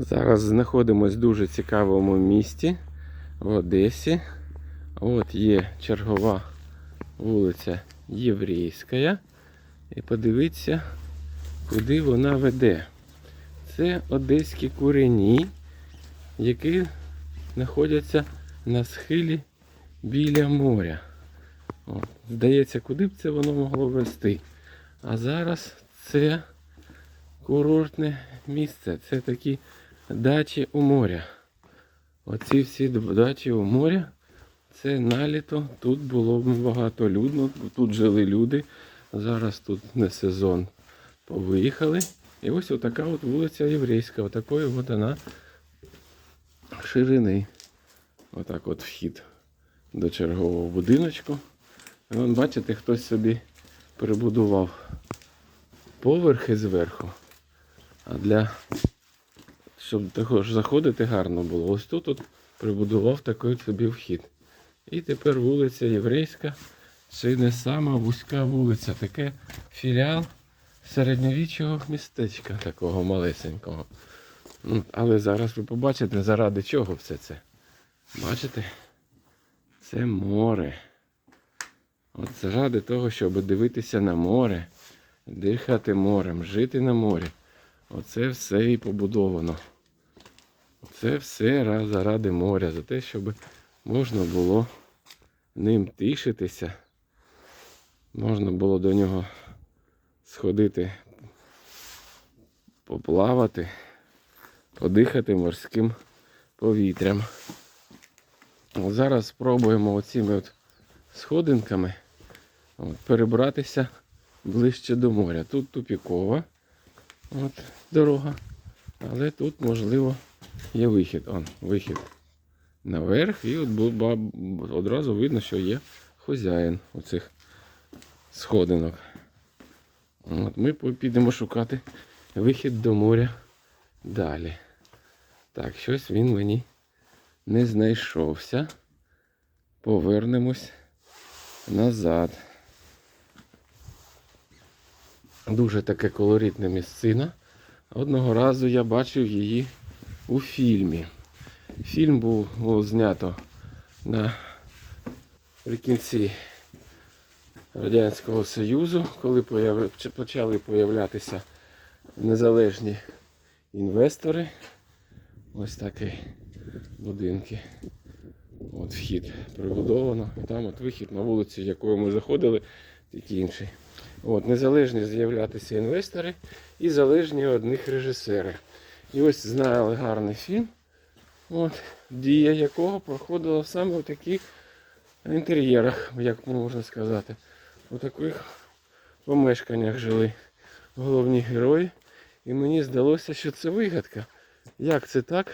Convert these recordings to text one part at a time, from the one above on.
Зараз знаходимось в дуже цікавому місті в Одесі. От є чергова вулиця Єврейська. І подивіться, куди вона веде. Це одеські курені, які знаходяться на схилі біля моря. От. Здається, куди б це воно могло вести. А зараз це курортне місце. Це такі дачі у моря. Оці всі дачі у моря. Це наліто. Тут було багато людно, тут жили люди. Зараз тут не сезон. Повиїхали. І ось отака от вулиця єврейська. Отакої от вона ширини. Отак от вхід до чергового будиночку. І вон, бачите, хтось собі перебудував поверхи зверху. А для щоб також заходити гарно було, ось тут от прибудував такий собі вхід. І тепер вулиця Єврейська. Це не сама вузька вулиця, таке філіал середньовічного містечка такого малесенького. Ну, Але зараз ви побачите, заради чого все це. Бачите? Це море. От заради того, щоб дивитися на море, дихати морем, жити на морі. Оце все і побудовано. Це все ра- заради моря, за те, щоб можна було ним тішитися. Можна було до нього сходити, поплавати, подихати морським повітрям. Зараз спробуємо оціми от сходинками от, перебратися ближче до моря. Тут тупікова от, дорога, але тут можливо є вихід. Он, вихід наверх і от одразу видно, що є хазяїн оцих сходинок. От, ми підемо шукати вихід до моря далі. Так, щось він мені не знайшовся. Повернемось назад. Дуже таке колоритне місцина. Одного разу я бачив її у фільмі. Фільм був було знято наприкінці Радянського Союзу, коли почали появлятися незалежні інвестори. Ось такі будинки. От вхід прибудовано. І там от вихід на вулицю, якою ми заходили, тільки інший. От, незалежні з'являтися інвестори і залежні від них режисери. І ось знали гарний фільм, от, дія якого проходила саме в таких інтер'єрах, як можна сказати. У таких помешканнях жили головні герої. І мені здалося, що це вигадка. Як це так,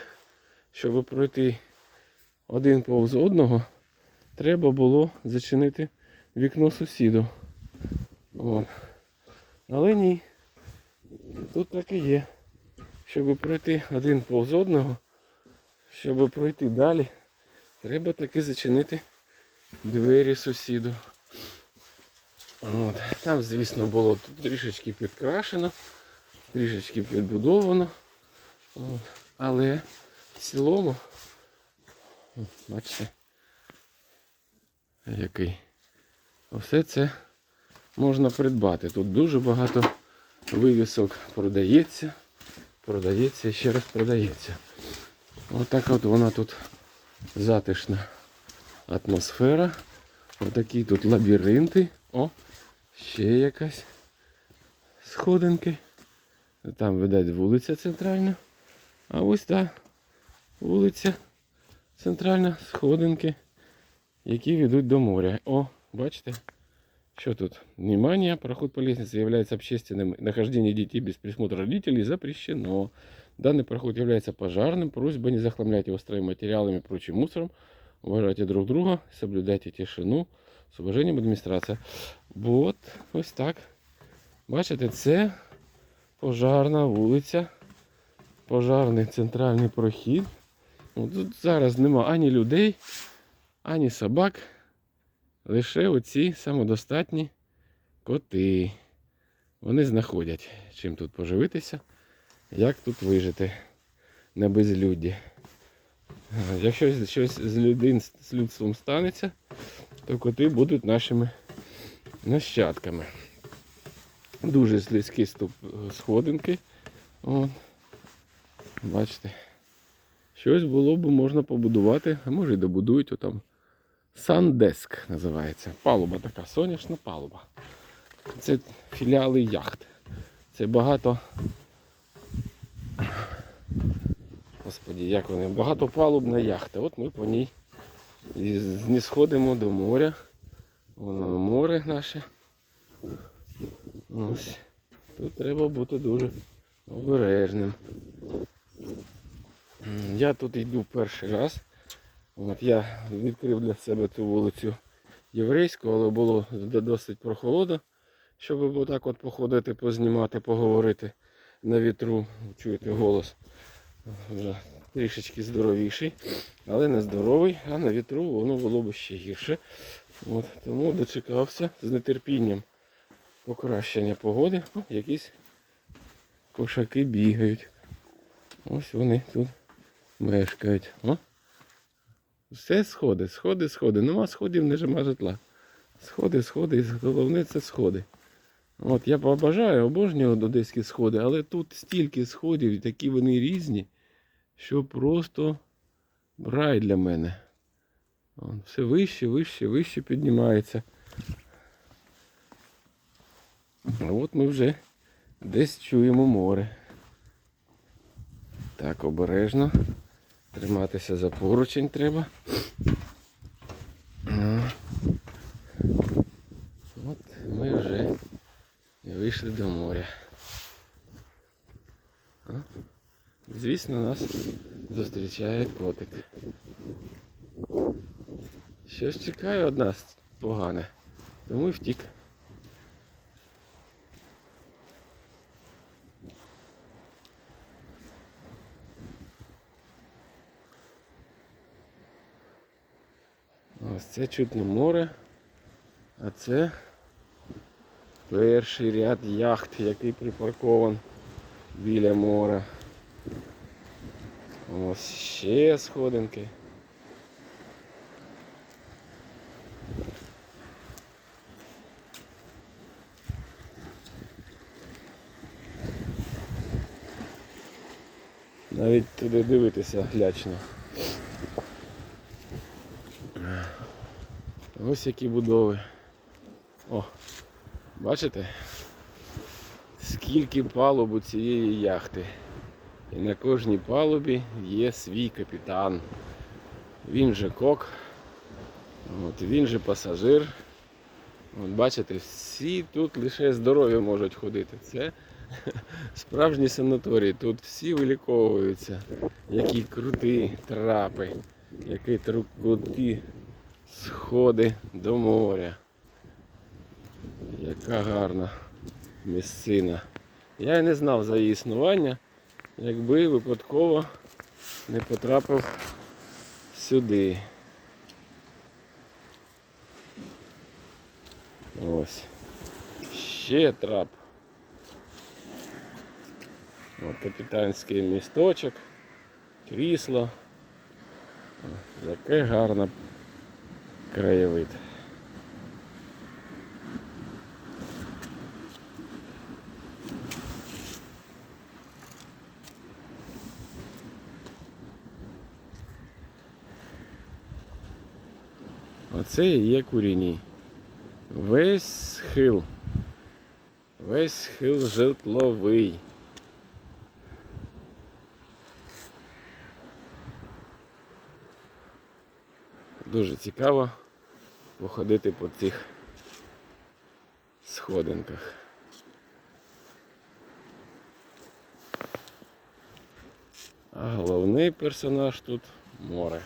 щоб пройти один повз одного, треба було зачинити вікно сусіду. От. Але ні. Тут так і є. Щоб пройти один повз одного, щоб пройти далі, треба таки зачинити двері сусіду. От. Там, звісно, було трішечки підкрашено, трішечки підбудовано. От. Але в цілому, бачите, який. Все це можна придбати. Тут дуже багато вивісок продається, продається ще раз продається. Отак от вона тут затишна атмосфера. Отакі тут лабіринти. О, ще якась сходинки. Там, видать, вулиця центральна. А ось та вулиця центральна, сходинки, які ведуть до моря. О, бачите? Что тут? Внимание, проход по лестнице является общественным. Нахождение детей без присмотра родителей запрещено. Данный проход является пожарным. Просьба не захламлять его стройматериалами и прочим мусором. Уважайте друг друга, соблюдайте тишину. З уваженням адміністрація. От, ось так. Бачите, це пожарна вулиця. Пожарний центральний прохід. Ну, Тут зараз нема ані людей, ані собак. Лише оці самодостатні коти. Вони знаходять, чим тут поживитися, як тут вижити. на безлюдді. Якщо щось з, людин, з людством станеться, то коти будуть нашими нащадками. Дуже слизькі ступ сходинки. От. Бачите. Щось було б можна побудувати, а може і добудують отам. Сандеск називається. Палуба така, сонячна палуба. Це філіали яхт. Це багато. Господі, як вони? Багатопалубна яхта. От ми по ній і сходимо до моря. Воно море наше. Ось. Тут треба бути дуже обережним. Я тут йду перший раз. От я відкрив для себе цю вулицю єврейську, але було досить прохолодно, щоб отак от походити, познімати, поговорити на вітру. Чуєте голос вже трішечки здоровіший, але не здоровий, а на вітру воно було б ще гірше. От, тому дочекався з нетерпінням покращення погоди. О, якісь кошаки бігають. Ось вони тут мешкають. О. Все сходи, сходи, сходи. Нема сходів, нема житла. Сходи, сходи, і головне це сходи. От я побажаю, обожнюю одеські сходи, але тут стільки сходів, такі вони різні, що просто рай для мене. От, все вище, вище, вище піднімається. А от ми вже десь чуємо море. Так, обережно. Триматися за поручень треба. Ну. От ми вже вийшли до моря. Звісно, нас зустрічає котик. Щось чекає від нас погане, тому й втік. Ось це чутно море, а це перший ряд яхт, який припаркован біля моря. Ось ще сходинки. Навіть туди дивитися глячно. Ось які будови. О, бачите? Скільки палуб у цієї яхти. І на кожній палубі є свій капітан. Він же кок, от, він же пасажир. От бачите, всі тут лише здорові можуть ходити. Це справжній санаторій. Тут всі виліковуються. Які круті трапи, які круті сходи до моря. Яка гарна місцина. Я і не знав за її існування, якби випадково не потрапив сюди. Ось. Ще трап. От капітанський місточок, крісло. Яке гарне краєвид. Оце і є куріні. Весь схил. Весь схил житловий. Дуже цікаво Походити по цих сходинках. А головний персонаж тут море.